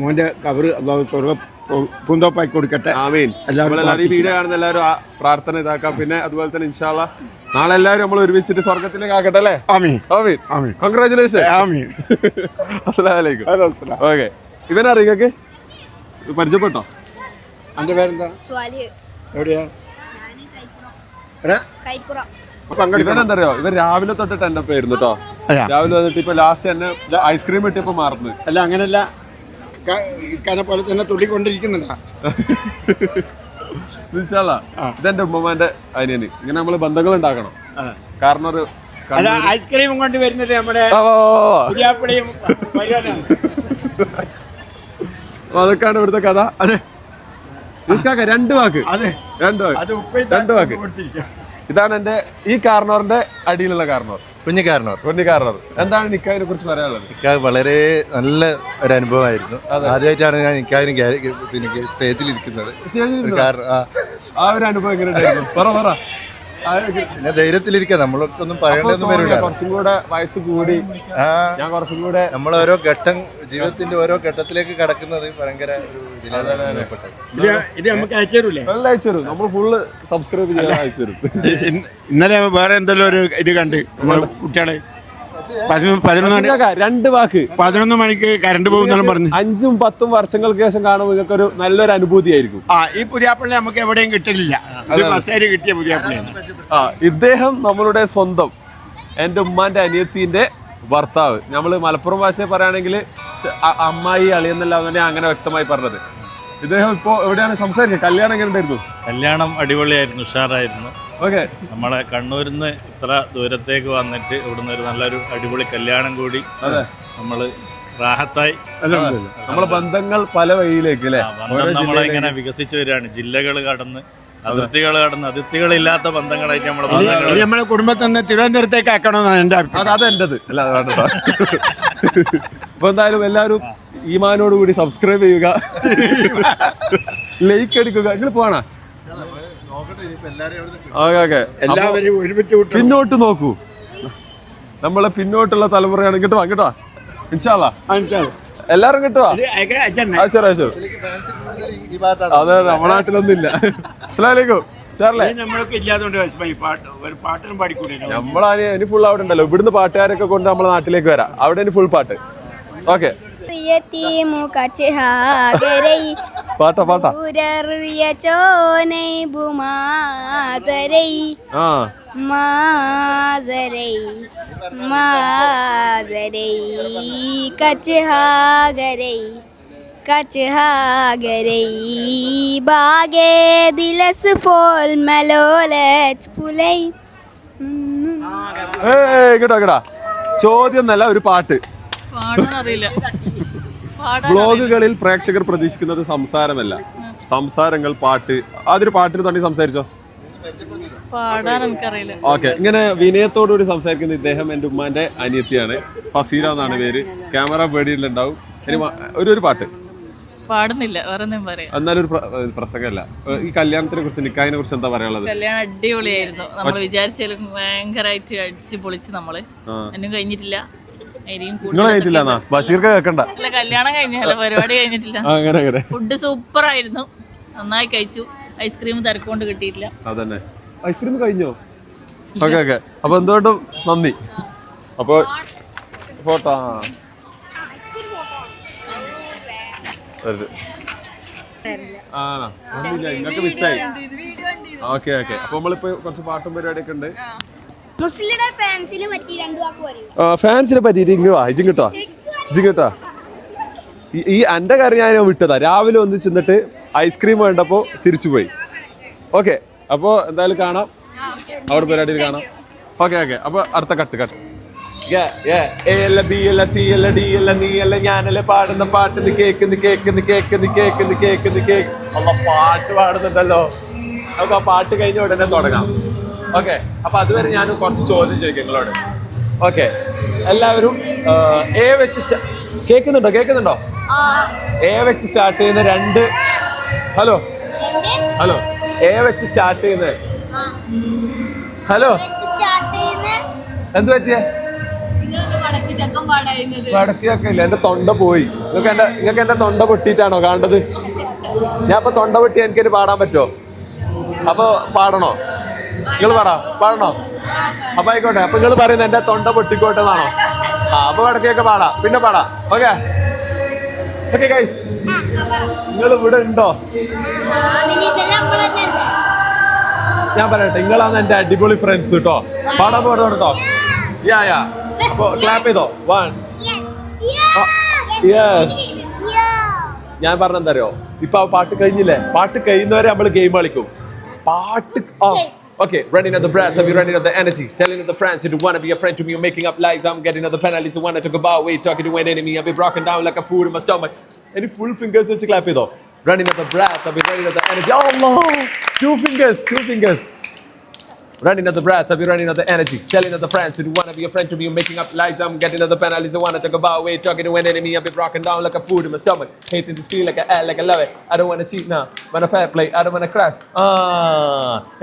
മോന്റെ കബറ് അള്ളാഹു സ്വർഗ പൂന്തോപ്പാക്കി കൊടുക്കട്ടെ. ആമീൻ. എല്ലാവരും വീഡിയോ കാണുന്ന എല്ലാവരും പ്രാർത്ഥന ഇതാക്കാം. പിന്നെ അതുപോലെ തന്നെ ഇൻഷാല്ല നാളെ എല്ലാവരും നമ്മൾ ഒരുമിച്ചിട്ട് സ്വർഗത്തിലേക്ക് ആക്കട്ടെ അല്ലേ? ആമീൻ. ആമീൻ. ആമീൻ. കൺഗ്രാചുലേഷൻ ആമീൻ. അസ്സലാമലൈക്കും. ഓക്കെ. ഇവനറിയൊക്കെ പരിചയപ്പെട്ടോ? അന്റെ പേരെന്താ എവിടെയാ എടാ, കൈപ്പുറം അപ്പൊ പങ്കെടുക്കണം ഇവനെന്തറിയോ? ഇവൻ രാവിലെ തൊട്ടിട്ട് എന്റെ പേരുന്നു കേട്ടോ? രാവിലെ വന്നിട്ട് ഇപ്പൊ ലാസ്റ്റ് എന്നെ ഐസ്ക്രീം കിട്ടിയപ്പോ മാറുന്നു. അല്ല അങ്ങനല്ല. ഇക്കാനെ പോലെ തന്നെ തുള്ളിക്കൊണ്ടിരിക്കുന്നുണ്ടാ. ഇതെന്റെ ഉമ്മമാന്റെ അനിയന്. ഇങ്ങനെ നമ്മൾ ബന്ധങ്ങൾ ഉണ്ടാക്കണം. കാരണം ഒരു ഐസ്ക്രീമും ഐസ്ക്രീം കൊണ്ട് വരുന്നത് നമ്മുടെ. അതൊക്കെയാണ് ഇവിടുത്തെ കഥ. അതെ. ഇസ്കാക്ക രണ്ട് വാക്ക്. അതെ. രണ്ട് വാക്ക്. രണ്ട് വാക്ക്. ഇതാണ് എന്റെ ഈ കാർണോറിന്റെ അടിയിലുള്ള കാർണോർ. കുഞ്ഞു കാർണോർ. കുഞ്ഞു കാർണോർ. എന്താണ് നിക്കാഹിനെ കുറിച്ച് പറയാനുള്ളത്? നിക്കാഹ് വളരെ നല്ല ഒരു അനുഭവമായിരുന്നു ആദ്യമായിട്ടാണ് ഞാൻ നിക്കാഹിന് ഗാ- പിന്നെ സ്റ്റേജിൽ ഇരിക്കുന്നത് ആ. ഒരു അനുഭവം എങ്ങനെയുണ്ടായിരുന്നു പറ പറ. പിന്നെ ധൈര്യത്തിലിരിക്കാം. നമ്മളൊന്നും അപ്പൊ പറയേണ്ടതൊന്നും വരില്ല കുറച്ചും കൂടെ വയസ്സ് കൂടി. ഞാൻ കുറച്ചും കൂടെ നമ്മൾ ഓരോ ഘട്ടം ജീവിതത്തിന്റെ ഓരോ ഘട്ടത്തിലേക്ക് കടക്കുന്നത് ഭയങ്കര ഒരു ഇത് ഇത് നമുക്ക് അയച്ചു നല്ല നമ്മൾ ഫുള്ള് സബ്സ്ക്രൈബ് ചെയ്യാൻ ഇന്നലെ വേറെ എന്തെല്ലാം ഒരു ഇത് കണ്ട് നമ്മളെ കുട്ടികളെ. പതിനൊന്ന് രണ്ട് വാക്ക്. പതിനൊന്ന് മണിക്ക് കറണ്ട് പോകും പറഞ്ഞു. അഞ്ചും പത്തും വർഷങ്ങൾക്ക് ശേഷം കാണുമ്പോൾ നിങ്ങൾക്ക് ഒരു നല്ലൊരു അനുഭൂതിയായിരിക്കും. ആ ഈ പുതിയാപ്പിളെ നമുക്ക് എവിടെയും കിട്ടില്ല. ബസ്സേര് കിട്ടിയ പുതിയാപ്പിളയാണ്. ആ ഇദ്ദേഹം നമ്മളുടെ സ്വന്തം. എന്റെ ഉമ്മാന്റെ അനിയത്തിന്റെ ഭർത്താവ്. നമ്മൾ മലപ്പുറം ഭാഷയെ പറയുകയാണെങ്കിൽ അമ്മായി അളിയെന്നല്ല തന്നെ അങ്ങനെ വ്യക്തമായി പറഞ്ഞത്. ഇദ്ദേഹം ഇപ്പോൾ എവിടെയാണ് സംസാരിക്കുക കല്യാണം എങ്ങനെ ഉണ്ടായിരുന്നു? കല്യാണം അടിപൊളിയായിരുന്നു ഉഷാറായിരുന്നു. ഓക്കെ. നമ്മളെ കണ്ണൂരിൽ നിന്ന് ഇത്ര ദൂരത്തേക്ക് വന്നിട്ട് ഇവിടുന്ന് ഒരു നല്ലൊരു അടിപൊളി കല്യാണം കൂടി അതെ. നമ്മൾ റാഹത്തായി. നമ്മളെ ബന്ധങ്ങൾ പല വഴിയിലേക്ക് അല്ലേ? നമ്മളെ ഇങ്ങനെ വികസിച്ചു വരികയാണ്. ജില്ലകൾ കടന്ന് അതിർത്തികൾ കടന്ന് അതിർത്തികളില്ലാത്ത ബന്ധങ്ങളായിട്ട് നമ്മുടെ ബന്ധങ്ങൾ നമ്മളെ കുടുംബത്തിൽ നിന്ന് തിരുവനന്തപുരത്തേക്ക് ആക്കണമെന്നാണ് എന്റെ അഭിപ്രായം. അത് അതെന്റത് അല്ല അത് വേണ്ട അപ്പൊ എന്തായാലും എല്ലാവരും ഈമാനോട് കൂടി സബ്സ്ക്രൈബ് ചെയ്യുക. ലൈക്ക് അടിക്കുക. നിങ്ങൾ പോവാണോ? Okay okay. എല്ലാവരെയും ഒരുമിച്ച് പിന്നോട്ട് നോക്കൂ. നമ്മളെ പിന്നോട്ടുള്ള തലമുറയാണ്. ഇങ്ങോട്ട് വാ കേട്ടോ ഇൻഷാല്ല എല്ലാരും കിട്ടുവാ? അതെ നമ്മുടെ നാട്ടിലൊന്നും ഇല്ല അസ്സലാമലൈക്കും നമ്മളാണ് ഇനി ഫുൾ അവിടെ ഉണ്ടല്ലോ. ഇവിടുന്ന് പാട്ടുകാരൊക്കെ കൊണ്ട് നമ്മളെ നാട്ടിലേക്ക് വരാം. അവിടെ ഇനി ഫുൾ പാട്ട്. ഓക്കെ പാട്ടാ പാട്ടാ. ആ. മാസരൈ മാസരൈ. കച്ചഹാഗരൈ കച്ചഹാഗരൈ ബാഗേ ദിലസ് ഫോൽ മലോലച്ച് പുലൈ. ഏയ് കേട്ടോ കേട്ടാ. ചോദ്യം നല്ല ഒരു പാട്ട്. പാടാനറിയില്ല ബ്ലോഗുകളിൽ പ്രേക്ഷകർ പ്രതീക്ഷിക്കുന്നത് സംസാരമല്ല. സംസാരങ്ങൾ പാട്ട്. അതൊരു പാട്ടിന് തന്നെ സംസാരിച്ചോ? ഓക്കെ ഇങ്ങനെ വിനയത്തോടുകൂടി സംസാരിക്കുന്ന ഇദ്ദേഹം എന്റെ ഉമ്മാന്റെ അനിയത്തിയാണ്. ഫസീല എന്നാണ് പേര്. ക്യാമറ പേടിയിലുണ്ടാവും. ഒരു ഒരു പാട്ട്. പാടുന്നില്ല വേറെ പറയാം. എന്നാലും ഒരു പ്രസംഗമല്ല. ഈ കല്യാണത്തിനെ കുറിച്ച് നിക്കാഹിനെ കുറിച്ച് എന്താ പറയാനുള്ളത്? കല്യാണം അടിപൊളിയായിരുന്നു. നമ്മൾ വിചാരിച്ചാലും ഭയങ്കരമായിട്ട് അടിച്ച് പൊളിച്ച് നമ്മൾ. എന്നും കഴിഞ്ഞിട്ടില്ല. എന്നാ ബഷീർക്ക് കേൾക്കണ്ട അല്ല കല്യാണം കഴിഞ്ഞല്ല പരിപാടി കഴിഞ്ഞിട്ടില്ല. ആ, അങ്ങനെ അങ്ങനെ. ഫുഡ് സൂപ്പർ ആയിരുന്നു. നന്നായി കഴിച്ചു. ഐസ്ക്രീം തിരക്കൊണ്ട് കിട്ടിയിട്ടില്ല. അതന്നെ. ഐസ്ക്രീം കഴിഞ്ഞോ? ഓക്കെ ഓക്കെ അപ്പൊ എന്തുകൊണ്ടും നന്ദി. അപ്പൊ ഫോട്ടോ ആണോ? ആ ഒന്നുമില്ല നിങ്ങൾക്ക് മിസ്സായി ഓക്കെ ഓക്കെ അപ്പൊ നമ്മളിപ്പോ കുറച്ച് പാട്ടും പരിപാടിയൊക്കെ ഉണ്ട്. ഫാൻസിന് പറ്റി പറ്റിയിട്ട് ഇങ്ങ് വാ ഇജിങ് കിട്ടോ ഇജിങ് കിട്ടോ ഈ- എന്റെ കാര്യം ഞാൻ വിട്ടതാ. രാവിലെ ഒന്ന് ചെന്നിട്ട് ഐസ്ക്രീം വേണ്ടപ്പോ തിരിച്ചു പോയി. ഓക്കെ അപ്പോ എന്തായാലും കാണാം. അവിടെ പരിപാടിയിൽ കാണാം. ഓക്കെ ഓക്കെ അപ്പൊ അടുത്ത കട്ട് കട്ട് അല്ല ഞാനല്ല പാടുന്ന പാട്ട്? നീ കേക്കുന്നു കേക്കുന്നു കേക്കുന്നു കേക്കുന്നു കേക്ക് പാട്ട് പാടുന്നുണ്ടല്ലോ. നമുക്ക് ആ പാട്ട് കഴിഞ്ഞ ഉടനെ തുടങ്ങാം. ഓക്കെ അപ്പൊ അതുവരെ ഞാൻ കുറച്ച് ചോദ്യം ചോദിക്കും നിങ്ങളോട് ഓക്കെ എല്ലാവരും എ വെച്ച് കേൾക്കുന്നുണ്ടോ? കേൾക്കുന്നുണ്ടോ? എ വെച്ച് സ്റ്റാർട്ട് ചെയ്യുന്ന രണ്ട് ഹലോ ഹലോ എ വെച്ച് സ്റ്റാർട്ട് ചെയ്യുന്ന ഹലോ സ്റ്റാർട്ട് ചെയ്യുന്ന എന്ത് പറ്റിയേ? വടക്ക് ചക്കം പാടായിരുന്നത്? വടക്കിയൊക്കെ ഇല്ല എന്റെ തൊണ്ട പോയി. നിങ്ങൾക്ക് എന്റെ നിങ്ങൾക്ക് എന്റെ തൊണ്ട പൊട്ടിയിട്ടാണോ കാണേണ്ടത്? ഞാൻ ഇപ്പൊ തൊണ്ട പൊട്ടി എനിക്കൊരു പാടാൻ പറ്റുമോ? അപ്പൊ പാടണോ? നിങ്ങൾ പറ പാടണോ? അപ്പൊ ആയിക്കോട്ടെ അപ്പൊ നിങ്ങൾ പറയുന്നത് എന്റെ തൊണ്ട പൊട്ടിക്കോട്ടെ എന്നാണോ ആ അപ്പൊ വടക്കൊക്കെ പാടാം പിന്നെ പാടാം ഓക്കെ? ഓക്കെ ഗൈസ് നിങ്ങൾ ഇവിടെ ഉണ്ടോ? ഞാൻ പറയട്ടെ നിങ്ങളാണ് എന്റെ അടിപൊളി ഫ്രണ്ട്സ് കേട്ടോ പാടാൻ പോകണം കേട്ടോ യാ യാ അപ്പൊ ക്ലാപ്പ് ചെയ്തോ? വൺ യെസ് ഞാൻ പറഞ്ഞെന്താ അറിയോ ഇപ്പൊ ആ പാട്ട് കഴിഞ്ഞില്ലേ? പാട്ട് കഴിയുന്നവരെ നമ്മൾ ഗെയിം കളിക്കും. പാട്ട് ആ. Okay, running at the breath you, running at the energy. Telling the friends you don't want to be a friend to me, you're making up lies. I'm getting at the penalties. You want to talk about way, talking to an enemy. I'll be broken down like a food in my stomach. Any full fingers which clap it though. Running at the breath, I'll be running at the energy. Oh, Allah! Two fingers, two fingers. Running out the breath, have you running out the energy. Telling other friends who want to be a friend to me, you're making up lies. I'm getting other the penalties. I wanna talk about way, talking to an enemy. I'll be rocking down like a food in my stomach. Hating this feel like I act like I love it. I don't wanna to cheat now. Wanna fair play, I don't want to crash. ആ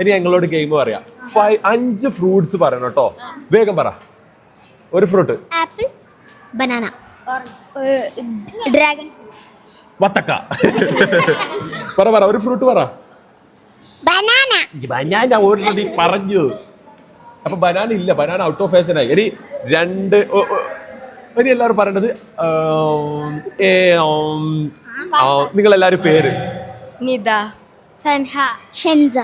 ഇനി ഞങ്ങളോട് game പറയാം five അഞ്ച് fruits പറയണം കേട്ടോ വേഗം പറ ഒരു ഫ്രൂട്ട് ആപ്പിൾ ബനാന ഡ്രാഗൺ വത്തക്ക പറ പറ ഒരു ഫ്രൂട്ട് പറ ബനാന ബനാന ഓൾറെഡി പറഞ്ഞു. അപ്പൊ ബനാന ഇല്ല ബനാന ഔട്ട് ഓഫ് ഫാഷനായി ഇനി രണ്ട് ഓ, ഓ, ഇനി എല്ലാവരും പറയേണ്ടത് നിങ്ങൾ എല്ലാവരും പേര്? നിത. സൻഹ. ഷെൻസ.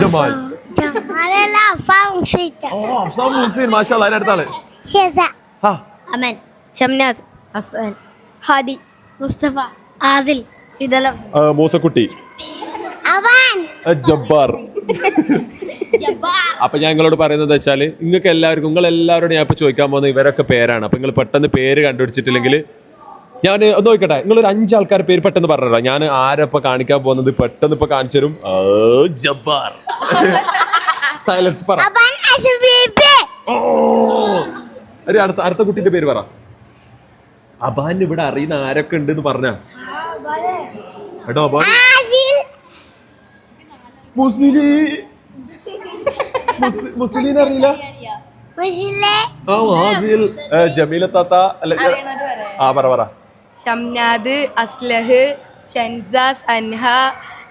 ജമാൽ. ജമാലല്ല ഫൗസിറ്റ ഓ അഫ്സാം മുസ്ലിം മാഷാ അല്ലാ, അതിന്റെ അടുത്താണ് ഷെസ ആ അമൻ. ഷംനാദ് ഹസൻ. ഹാദി. മുസ്തഫ. ആദിൽ. ഫിദലം. മൂസക്കുട്ടി. ജബ്ബാർ. അപ്പൊ ഞാൻ നിങ്ങളോട് പറയുന്നത് വെച്ചാൽ നിങ്ങൾക്ക് എല്ലാവർക്കും നിങ്ങൾ എല്ലാവരോടും ഞാൻ ഇപ്പൊ ചോദിക്കാൻ പോകുന്ന ഇവരൊക്കെ പേരാണ്. അപ്പൊ നിങ്ങൾ പെട്ടെന്ന് പേര് കണ്ടുപിടിച്ചിട്ടില്ലെങ്കിൽ ഞാൻ ഒന്ന് നോക്കട്ടെ. നിങ്ങൾ ഒരു അഞ്ച് ആൾക്കാർ പേര് പെട്ടെന്ന് പറഞ്ഞോ ഞാൻ ആരപ്പൊ കാണിക്കാൻ പോകുന്നത് പെട്ടെന്ന് ഇപ്പൊ കാണിച്ചു തരും ജബ്ബാർ. സൈലൻസ് പറ. ഒരു അടുത്ത അടുത്ത കുട്ടിന്റെ പേര് പറ. അബാൻ ഇവിടെ അറിയുന്ന ആരൊക്കെ ഉണ്ട് എന്ന് പറഞ്ഞ എടോ അബാൻ. മുസ്ലി മുസ്ലിം അറിയില്ല? ആ മാസിൽ ഏ, ജമീല താത്ത അല്ല ആ പറ പറ. ഷംനാദ് അസ്ലഹ് ഷൻസാസ് അൻഹ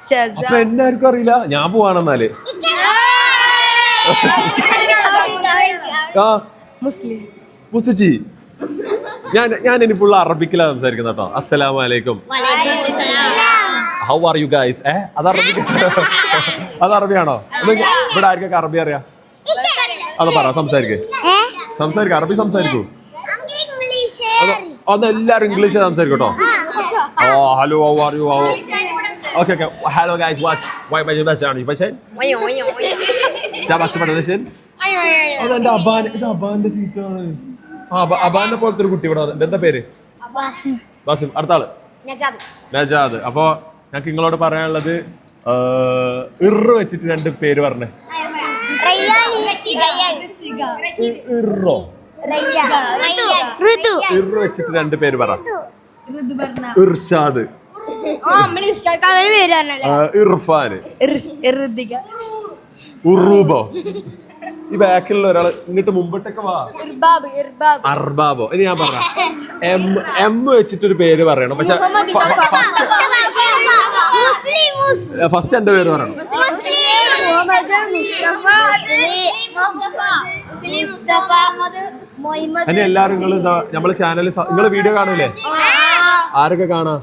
ഷസ. അപ്പൊ എന്നെ ആർക്കും അറിയില്ല? ഞാൻ പോവാണെന്നാൽ ആ. മുസ്ലിം. മുസജി ഞാൻ ഞാൻ ഇനി ഫുൾ അറബിക്കിലാണ് സംസാരിക്കുന്നത് കേട്ടോ. അസ്സലാമു അലൈക്കും. ഹൗ ആർ യു ഗൈസ് ഏ അത് അറബി അത് അറബിയാണോ? ഇവിടെ ആർക്കൊക്കെ അറബി അറിയാം? അത് പറ സംസാരിക്കേ. സംസാരിക്കാം അറബി സംസാരിക്കൂ. അത് എല്ലാരും ഇംഗ്ലീഷ് സംസാരിക്കട്ടോ കേട്ടോ. ഓ hello how are you how okay okay hello guys watch why bye bus ആണ് പക്ഷേ ഞാൻ ബസ് പഠിച്ചേ അതെന്റെ അബാൻ ഇത് അബാന്റെ സീറ്റാണ് ആ അബ- അബാന്റെ പോലത്തെ ഒരു കുട്ടി ഇവിടെ. എന്താ പേര്? ബാസിം അടുത്ത ആൾ. നജാദ്. അപ്പോ ഞങ്ങൾക്ക് നിങ്ങളോട് പറയാനുള്ളത് ഇറു വെച്ചിട്ട് രണ്ട് പേര് പറഞ്ഞേ. ഇറോ. ഇറ് വെച്ചിട്ട് രണ്ട് പേര് പറ. ഇർഷാദ്. ഋതിക ഉറൂബോ. ഈ ബാക്കിലുള്ള ഒരാൾ ഇങ്ങോട്ട് മുമ്പിട്ടൊക്കെ വാ. ഇർബാബ് ഇർബാബ്. അർബാബോ. ഇത് ഞാൻ പറഞ്ഞ എം എം വെച്ചിട്ടൊരു പേര് പറയണം. പക്ഷെ ഫസ്റ്റ് എന്റെ പേര് പറയണം. അതിന് എല്ലാരും നിങ്ങൾ നമ്മളെ ചാനൽ നിങ്ങൾ വീഡിയോ കാണൂലേ? ആരൊക്കെ കാണാ?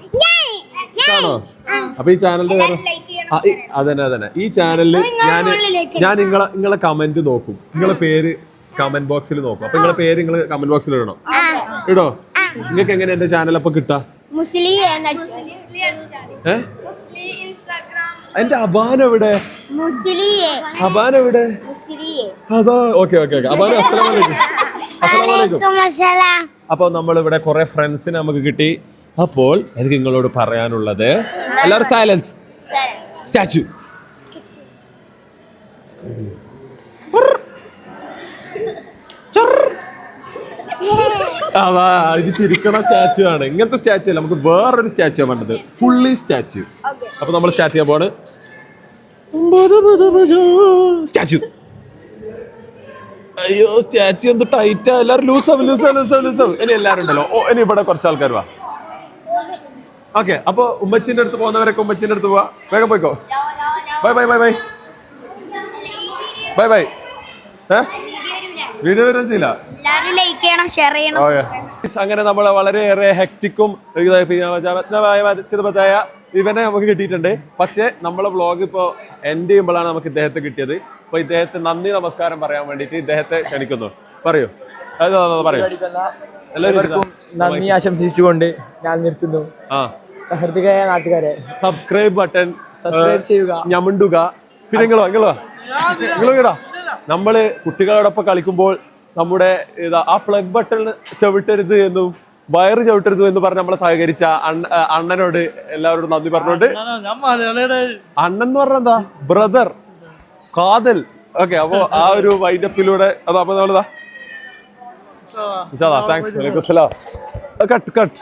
കാണോ? അപ്പൊ ഈ ചാനലിന്റെ പേര് അതന്നെ അതന്നെ. ഈ ചാനലിൽ ഞാൻ ഞാൻ നിങ്ങളെ നിങ്ങളെ കമന്റ് നോക്കും. നിങ്ങളെ പേര് കമന്റ് ബോക്സിൽ നോക്കും. അപ്പൊ നിങ്ങളെ പേര് നിങ്ങൾ കമന്റ് ബോക്സിൽ ഇടണം. ഇടോ? നിങ്ങൾക്ക് എങ്ങനെ എന്റെ ചാനൽ അപ്പൊ കിട്ടാ? മുസ്ലിം എന്റെ അബാൻ എവിടെ? അബാന അബാൻ എവിടെ? അതാ. Okay okay okay. അബാൻ അസ്സലാമലൈക്കും അസ്സലാമലൈക്കും അപ്പോൾ നമ്മൾ ഇവിടെ കുറെ ഫ്രണ്ട്സിനെ നമുക്ക് കിട്ടി. അപ്പോൾ എനിക്ക് നിങ്ങളോട് പറയാനുള്ളത് എല്ലാവരും സൈലൻസ് സ്റ്റാച്ചു അതാ ഇത് ചിരിക്കണ സ്റ്റാച്ചു ആണ്. ഇങ്ങനത്തെ സ്റ്റാച്ചു അല്ല നമുക്ക് വേറൊരു സ്റ്റാച്ചു വേണ്ടത്. ഫുള്ളി സ്റ്റാച്ചു അപ്പൊ നമ്മൾ സ്റ്റാർട്ട് ചെയ്യാൻ പോണ് സ്റ്റാച്ചു അയ്യോ സ്റ്റാച്ചു എന്ത് ടൈറ്റാ എല്ലാരും ലൂസാവും ലൂസാവും ലൂസാവും ലൂസാവും ഇനി എല്ലാരും ഉണ്ടല്ലോ. ഓ ഇനി ഇവിടെ കുറച്ച് ആൾക്കാർ വാ. ഓക്കെ അപ്പൊ ഉമ്മച്ചിന്റെ അടുത്ത് പോകുന്നവരൊക്കെ ഉമ്മച്ചിന്റെ അടുത്ത് പോവാ. വേഗം പോയിക്കോ. Bye bye bye bye. Bye bye. ഏ വീഡിയോ വരും ചെയ്യില്ല. എല്ലാവരും ലൈക്ക് ചെയ്യണം ഷെയർ ചെയ്യണം അങ്ങനെ നമ്മൾ വളരെയേറെ ഹെക്ടിക്കും ചിതപത്തായ ഇവനെ നമുക്ക് കിട്ടിയിട്ടുണ്ട്. പക്ഷേ നമ്മളെ വ്ളോഗ് ഇപ്പോൾ എൻഡ് ചെയ്യുമ്പോഴാണ് നമുക്ക് ഇദ്ദേഹത്തെ കിട്ടിയത്. അപ്പോൾ ഇദ്ദേഹത്തെ നന്ദി നമസ്കാരം പറയാൻ വേണ്ടിയിട്ട് ഇദ്ദേഹത്തെ ക്ഷണിക്കുന്നു. പറയൂ. അത് പറയൂ. എല്ലാവർക്കും നന്ദി ആശംസിച്ചുകൊണ്ട് ഞാൻ നിർത്തുന്നു. ആ. സഹൃദയ നാട്ടുകാരെ സബ്സ്ക്രൈബ് ബട്ടൺ സബ്സ്ക്രൈബ് ചെയ്യുക. ഞമുണ്ടുക. പിന്നെ നിങ്ങളോ നിങ്ങളോ നിങ്ങളോ കേടാ നമ്മൾ കുട്ടികളോടൊപ്പം കളിക്കുമ്പോൾ നമ്മുടെ ആ പ്ലഗ് ബട്ടൺ ചവിട്ടരുത് എന്നും വയറ് ചവിട്ടരുത് എന്ന് പറഞ്ഞ് നമ്മളെ സഹകരിച്ച അണ്ണനോട് എല്ലാവരോടും നന്ദി പറഞ്ഞോണ്ട് അണ്ണൻ എന്ന് പറഞ്ഞ എന്താ? ബ്രദർ കാതൽ. ഓക്കെ അപ്പോ ആ ഒരു വൈൻഡപ്പിലൂടെ അതാ അപ്പൊ നമ്മളിതാ. Thanks cut cut